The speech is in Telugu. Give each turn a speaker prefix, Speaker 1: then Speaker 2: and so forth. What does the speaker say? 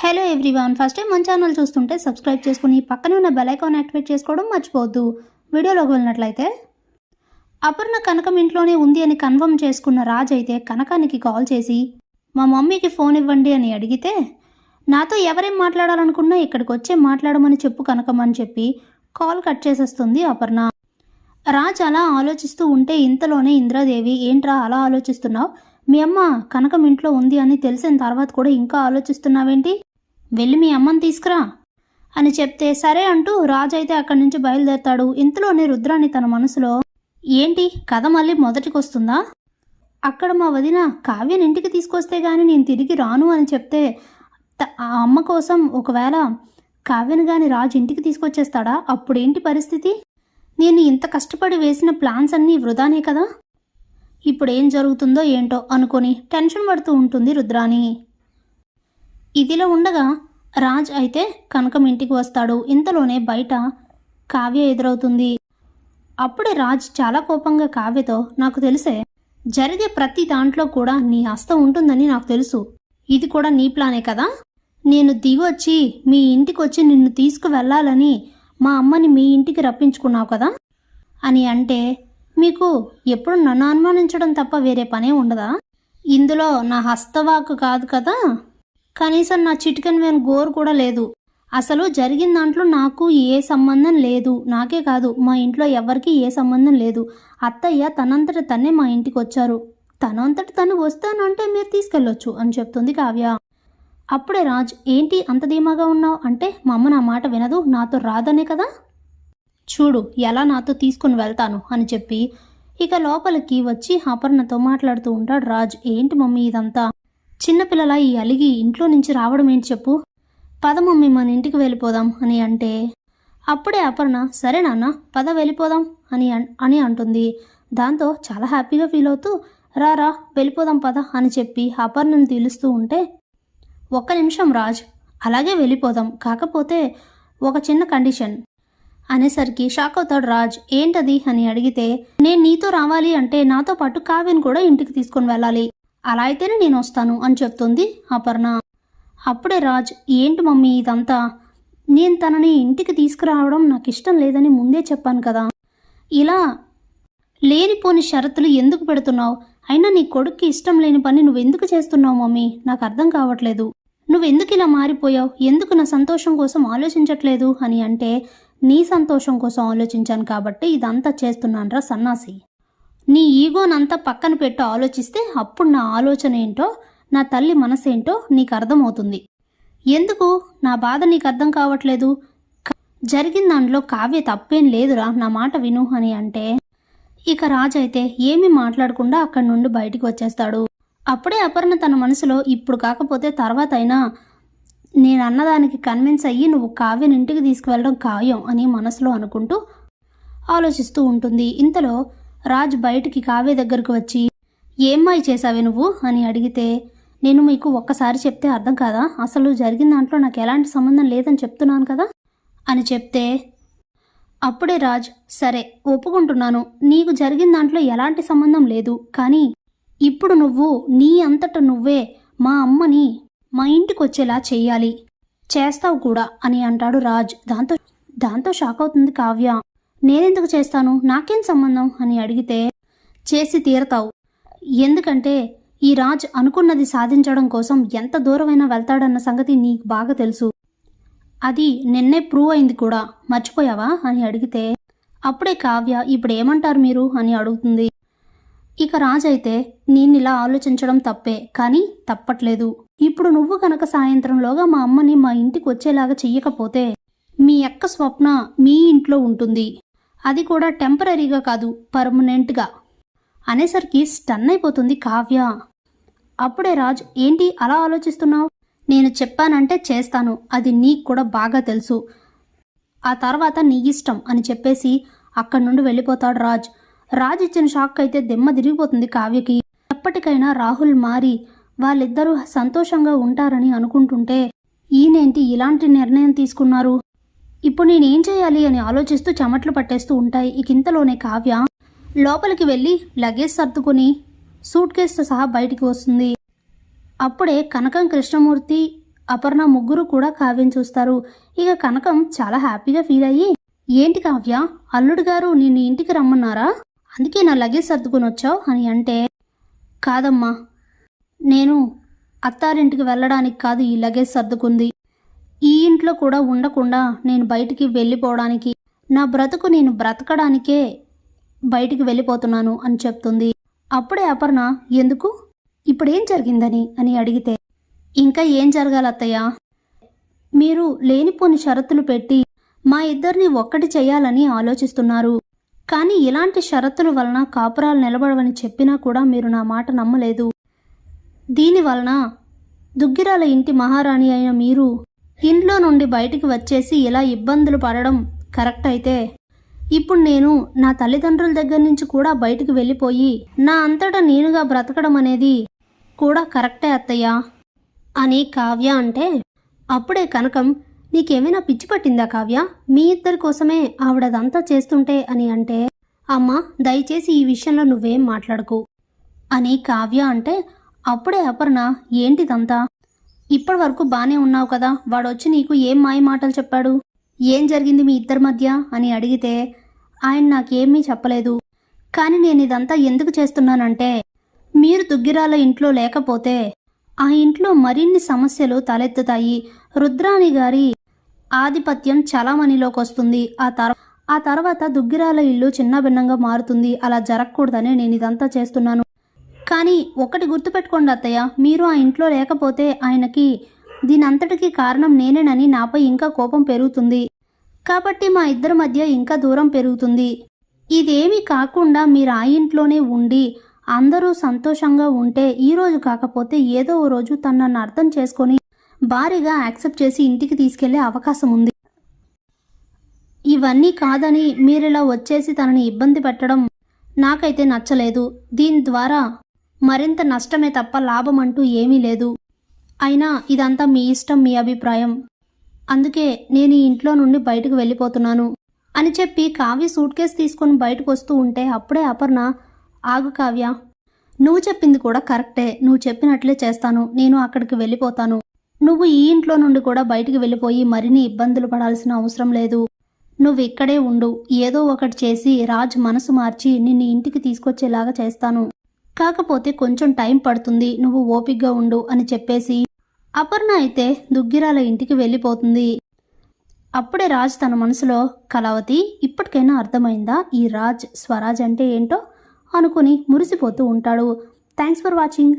Speaker 1: హలో ఎవ్రీవన్ ఫస్ట్ టైం మన ఛానల్ చూస్తుంటే సబ్స్క్రైబ్ చేసుకుని పక్కనే ఉన్న బెల్ ఐకాన్ యాక్టివేట్ చేసుకోవడం మర్చిపోవద్దు. వీడియోలోకి వెళ్ళినట్లయితే అపర్ణ కనకం ఇంట్లోనే ఉంది అని కన్ఫర్మ్ చేసుకున్న రాజ్ అయితే కనకానికి కాల్ చేసి మా మమ్మీకి ఫోన్ ఇవ్వండి అని అడిగితే నాతో ఎవరేం మాట్లాడాలనుకున్నా ఇక్కడికి వచ్చే మాట్లాడమని చెప్పు కనకం అని చెప్పి కాల్ కట్ చేసేస్తుంది అపర్ణ. రాజ్ అలా ఆలోచిస్తూ ఉంటే ఇంతలోనే ఇంద్రాదేవి ఏంట్రా అలా ఆలోచిస్తున్నావు? మీ అమ్మ కనకం ఇంట్లో ఉంది అని తెలిసిన తర్వాత కూడా ఇంకా ఆలోచిస్తున్నావేంటి? వెళ్ళి మీ అమ్మని తీసుకురా అని చెప్తే సరే అంటూ రాజు అయితే అక్కడి నుంచి బయలుదేరతాడు. ఇంతలోనే రుద్రాని తన మనసులో ఏంటి కథ మళ్ళీ మొదటికి వస్తుందా అక్కడ మా వదిన కావ్యని ఇంటికి తీసుకొస్తే గాని నేను తిరిగి రాను అని చెప్తే ఆ అమ్మ కోసం ఒకవేళ కావ్యని గాని రాజు ఇంటికి తీసుకొచ్చేస్తాడా? అప్పుడేంటి పరిస్థితి? నేను ఇంత కష్టపడి వేసిన ప్లాన్స్ అన్నీ వృధానే కదా? ఇప్పుడు ఏం జరుగుతుందో ఏంటో అనుకొని టెన్షన్ పడుతూ ఉంటుంది రుద్రాని ఇదిలా ఉండగా రాజ్ అయితే కనకం ఇంటికి వస్తాడు. ఇంతలోనే బయట కావ్య ఎదురవుతుంది. అప్పుడే రాజ్ చాలా కోపంగా కావ్యతో నాకు తెలిసే జరిగే ప్రతి దాంట్లో కూడా నీ హస్తం ఉంటుందని నాకు తెలుసు. ఇది కూడా నీ ప్లానే కదా? నేను దిగొచ్చి మీ ఇంటికి వచ్చి నిన్ను తీసుకువెళ్ళాలని మా అమ్మని మీ ఇంటికి రప్పించుకున్నావు కదా? అని అంటే మీకు ఎప్పుడు నన్ను అనుమానించడం తప్ప వేరే పనే ఉండదా? ఇందులో నా హస్తవాకు కాదు కదా? కనీసం నా చిటికెన్ వేన్ గోరు కూడా లేదు. అసలు జరిగిన దాంట్లో నాకు ఏ సంబంధం లేదు. నాకే కాదు మా ఇంట్లో ఎవరికి ఏ సంబంధం లేదు. అత్తయ్య తనంతట తనే మా ఇంటికి వచ్చారు. తనంతట తను వస్తానంటే మీరు తీసుకెళ్ళొచ్చు అని చెప్తుంది కావ్య. అప్పుడే రాజ్ ఏంటి అంత ధీమాగా ఉన్నావు? అంటే మా అమ్మ నా మాట వినదు నాతో రాదనే కదా? చూడు ఎలా నాతో తీసుకుని వెళ్తాను అని చెప్పి ఇక లోపలికి వచ్చి అపర్ణతో మాట్లాడుతూ ఉంటాడు రాజ్. ఏంటి మమ్మీ ఇదంతా? చిన్నపిల్లల ఈ అలిగి ఇంట్లో నుంచి రావడం ఏంటి చెప్పు? పద మమ్మీ మన ఇంటికి వెళ్ళిపోదాం అని అంటే అప్పుడే అపర్ణ సరే నాన్న పద వెళ్ళిపోదాం అని అని అంటుంది. దాంతో చాలా హ్యాపీగా ఫీల్ అవుతూ రా రా వెళ్ళిపోదాం పద అని చెప్పి అపర్ణను తీలుస్తూ ఉంటే ఒక్క నిమిషం రాజ్ అలాగే వెళ్ళిపోదాం కాకపోతే ఒక చిన్న కండిషన్. అనేసరికి షాక్ అవుతాడు రాజ్. ఏంటది? అని అడిగితే నేను నీతో రావాలి అంటే నాతో పాటు కావ్యను కూడా ఇంటికి తీసుకొని వెళ్ళాలి. అలా అయితేనే నేను వస్తాను అని చెప్తుంది అపర్ణ. అప్పుడే రాజ్ ఏంటి మమ్మీ ఇదంతా? నేను తనని ఇంటికి తీసుకురావడం నాకు ఇష్టం లేదని ముందే చెప్పాను కదా. ఇలా లేనిపోని షరతులు ఎందుకు పెడుతున్నావు? అయినా నీ కొడుక్కి ఇష్టం లేని పని నువ్వెందుకు చేస్తున్నావు మమ్మీ? నాకు అర్థం కావట్లేదు. నువ్వెందుకు ఇలా మారిపోయావు? ఎందుకు నా సంతోషం కోసం ఆలోచించట్లేదు? అని అంటే నీ సంతోషం కోసం ఆలోచించాను కాబట్టి ఇదంతా చేస్తున్నానరా సన్నాసి. నీ ఈగోనంతా పక్కన పెట్టి ఆలోచిస్తే అప్పుడు నా ఆలోచన ఏంటో నా తల్లి మనసేంటో నీకు అర్థమవుతుంది. ఎందుకు? నా బాధ నీకు అర్థం కావట్లేదు. జరిగిన దాంట్లో కావ్య తప్పేం లేదురా నా మాట విను అని అంటే. ఇక రాజు అయితే ఏమీ మాట్లాడకుండా అక్కడి నుండి బయటికి వచ్చేస్తాడు. అప్పుడే అపర్ణ తన మనసులో ఇప్పుడు కాకపోతే తర్వాత అయినా నేను అన్నదానికి కన్విన్స్ అయ్యి నువ్వు కావ్యని ఇంటికి తీసుకువెళ్ళడం ఖాయం అని మనసులో అనుకుంటూ ఆలోచిస్తూ ఉంటుంది. ఇంతలో రాజ్ బయటికి కావ్య దగ్గరకు వచ్చి ఏమ్మాయి చేశావే నువ్వు? అని అడిగితే నేను మీకు ఒక్కసారి చెప్తే అర్థం కాదా? అసలు జరిగిన దాంట్లో నాకు ఎలాంటి సంబంధం లేదని చెప్తున్నాను కదా? అని చెప్తే అప్పుడే రాజ్ సరే ఒప్పుకుంటున్నాను. నీకు జరిగిన దాంట్లో ఎలాంటి సంబంధం లేదు. కానీ ఇప్పుడు నువ్వు నీ అంతట నువ్వే మా అమ్మని మా ఇంటికి వచ్చేలా చెయ్యాలి. చేస్తావు కూడా అని అంటాడు రాజ్. దాంతో దాంతో షాక్ అవుతుంది కావ్య. నేనెందుకు చేస్తాను? నాకేం సంబంధం? అని అడిగితే చేసి తీరతావు. ఎందుకంటే ఈ రాజ్ అనుకున్నది సాధించడం కోసం ఎంత దూరమైనా వెళ్తాడన్న సంగతి నీకు బాగా తెలుసు. అది నిన్నే ప్రూవ్ అయింది కూడా. మర్చిపోయావా? అని అడిగితే అప్పుడే కావ్య ఇప్పుడు ఏమంటారు మీరు? అని అడుగుతుంది. ఇక రాజైతే అయితే నేను ఇలా ఆలోచించడం తప్పే కానీ తప్పట్లేదు. ఇప్పుడు నువ్వు కనుక సాయంత్రంలోగా మా అమ్మని మా ఇంటికి వచ్చేలాగా చెయ్యకపోతే మీ అక్క స్వప్న మీ ఇంట్లో ఉంటుంది. అది కూడా టెంపరీగా కాదు పర్మనెంట్గా. అనేసరికి స్టన్ అయిపోతుంది కావ్య. అప్పుడే రాజ్ ఏంటి అలా ఆలోచిస్తున్నావు? నేను చెప్పానంటే చేస్తాను అది నీకు కూడా బాగా తెలుసు. ఆ తర్వాత నీ ఇష్టం అని చెప్పేసి అక్కడి నుండి వెళ్ళిపోతాడు రాజ్. రాజ్ ఇచ్చిన షాక్ అయితే దెమ్మ తిరిగిపోతుంది కావ్యకి. ఎప్పటికైనా రాహుల్ మారి వాళ్ళిద్దరూ సంతోషంగా ఉంటారని అనుకుంటుంటే ఈయనేంటి ఇలాంటి నిర్ణయం తీసుకున్నారు? ఇప్పుడు నేనేం చేయాలి అని ఆలోచిస్తూ చెమట్లు పట్టేస్తూ ఉంటాయి. ఇక ఇంతలోనే కావ్య లోపలికి వెళ్ళి లగేజ్ సర్దుకుని సూట్ కేసుతో సహా బయటికి వస్తుంది. అప్పుడే కనకం కృష్ణమూర్తి అపర్ణ ముగ్గురు కూడా కావ్యం చూస్తారు. ఇక కనకం చాలా హ్యాపీగా ఫీల్ అయ్యి ఏంటి కావ్య అల్లుడు గారు నిన్ను ఇంటికి రమ్మన్నారా? అందుకే నా లగేజ్ సర్దుకుని వచ్చావు అని అంటే కాదమ్మా నేను అత్తారింటికి వెళ్ళడానికి కాదు ఈ లగేజ్ సర్దుకుంది. ఈ ఇంట్లో కూడా ఉండకుండా నేను బయటికి వెళ్ళిపోవడానికి నా బ్రతుకు నేను బ్రతకడానికే బయటికి వెళ్ళిపోతున్నాను అని చెప్తుంది. అప్పుడే అపర్ణ ఎందుకు? ఇప్పుడేం జరిగిందని? అని అడిగితే ఇంకా ఏం జరగాలి అత్తయ్య? మీరు లేనిపోని షరతులు పెట్టి మా ఇద్దరిని ఒక్కటి చేయాలని ఆలోచిస్తున్నారు. కానీ ఇలాంటి షరతుల వలన కాపురాలు నిలబడవని చెప్పినా కూడా మీరు నా మాట నమ్మలేదు. దీని వలన దుగ్గిరాల ఇంటి మహారాణి అయిన మీరు ఇంట్లో నుండి బయటికి వచ్చేసి ఇలా ఇబ్బందులు పడడం కరెక్ట్ అయితే. ఇప్పుడు నేను నా తల్లిదండ్రుల దగ్గర నుంచి కూడా బయటికి వెళ్ళిపోయి నా అంతటా నేనుగా బ్రతకడం అనేది కూడా కరెక్టే అత్తయ్య. అని కావ్య అంటే అప్పుడే కనకం నీకేమైనా పిచ్చి పట్టిందా కావ్య? మీ ఇద్దరి కోసమే ఆవిడదంతా చేస్తుంటే అని అంటే అమ్మా దయచేసి ఈ విషయంలో నువ్వేం మాట్లాడకు. అని కావ్య అంటే అప్పుడే అపర్ణ ఏంటిదంతా? ఇప్పటి వరకు బానే ఉన్నావు కదా. వాడొచ్చి నీకు ఏం మాయ మాటలు చెప్పాడు? ఏం జరిగింది మీ ఇద్దరి మధ్య? అని అడిగితే ఆయన నాకేమీ చెప్పలేదు. కానీ నేను ఇదంతా ఎందుకు చేస్తున్నానంటే మీరు దుగ్గిరాల ఇంట్లో లేకపోతే ఆ ఇంట్లో మరిన్ని సమస్యలు తలెత్తుతాయి. రుద్రాణి గారి ఆధిపత్యం చలామణిలోకి వస్తుంది ఆ తర్వాత ఆ తర్వాత దుగ్గిరాల ఇల్లు చిన్నభిన్నంగా మారుతుంది. అలా జరగకూడదని నేను ఇదంతా చేస్తున్నాను. కానీ ఒకటి గుర్తుపెట్టుకోండి అత్తయ్య. మీరు ఆ ఇంట్లో లేకపోతే ఆయనకి దీనంతటికీ కారణం నేనేనని నాపై ఇంకా కోపం పెరుగుతుంది. కాబట్టి మా ఇద్దరి మధ్య ఇంకా దూరం పెరుగుతుంది. ఇదేమీ కాకుండా మీరు ఆ ఇంట్లోనే ఉండి అందరూ సంతోషంగా ఉంటే ఈ రోజు కాకపోతే ఏదో ఓ రోజు తను నన్ను అర్థం చేసుకొని భారీగా యాక్సెప్ట్ చేసి ఇంటికి తీసుకెళ్ళే అవకాశం ఉంది. ఇవన్నీ కాదని మీరిలా వచ్చేసి తనని ఇబ్బంది పెట్టడం నాకైతే నచ్చలేదు. దీని ద్వారా మరింత నష్టమే తప్ప లాభం అంటూ ఏమీ లేదు. అయినా ఇదంతా మీ ఇష్టం మీ అభిప్రాయం. అందుకే నేను ఈ ఇంట్లో నుండి బయటకు వెళ్ళిపోతున్నాను అని చెప్పి కావ్య సూట్ కేసు తీసుకొని బయటకు వస్తూ ఉంటే అప్పుడే అపర్ణ ఆగు కావ్య నువ్వు చెప్పింది కూడా కరెక్టే. నువ్వు చెప్పినట్లే చేస్తాను. నేను అక్కడికి వెళ్ళిపోతాను. నువ్వు ఈ ఇంట్లో నుండి కూడా బయటికి వెళ్ళిపోయి మరిన్ని ఇబ్బందులు పడాల్సిన అవసరం లేదు. నువ్వు ఇక్కడే ఉండు. ఏదో ఒకటి చేసి రాజ్ మనసు మార్చి నిన్ను ఇంటికి తీసుకొచ్చేలాగా చేస్తాను. కాకపోతే కొంచెం టైం పడుతుంది నువ్వు ఓపిగ్గా ఉండు అని చెప్పేసి అపర్ణ అయితే దుగ్గిరాల ఇంటికి వెళ్ళిపోతుంది. అప్పుడే రాజ్ తన మనసులో కళావతి ఇప్పటికైనా అర్థమైందా? ఈ రాజ్ స్వరాజ్ అంటే ఏంటో? అనుకుని మురిసిపోతూ ఉంటాడు. Thanks for watching.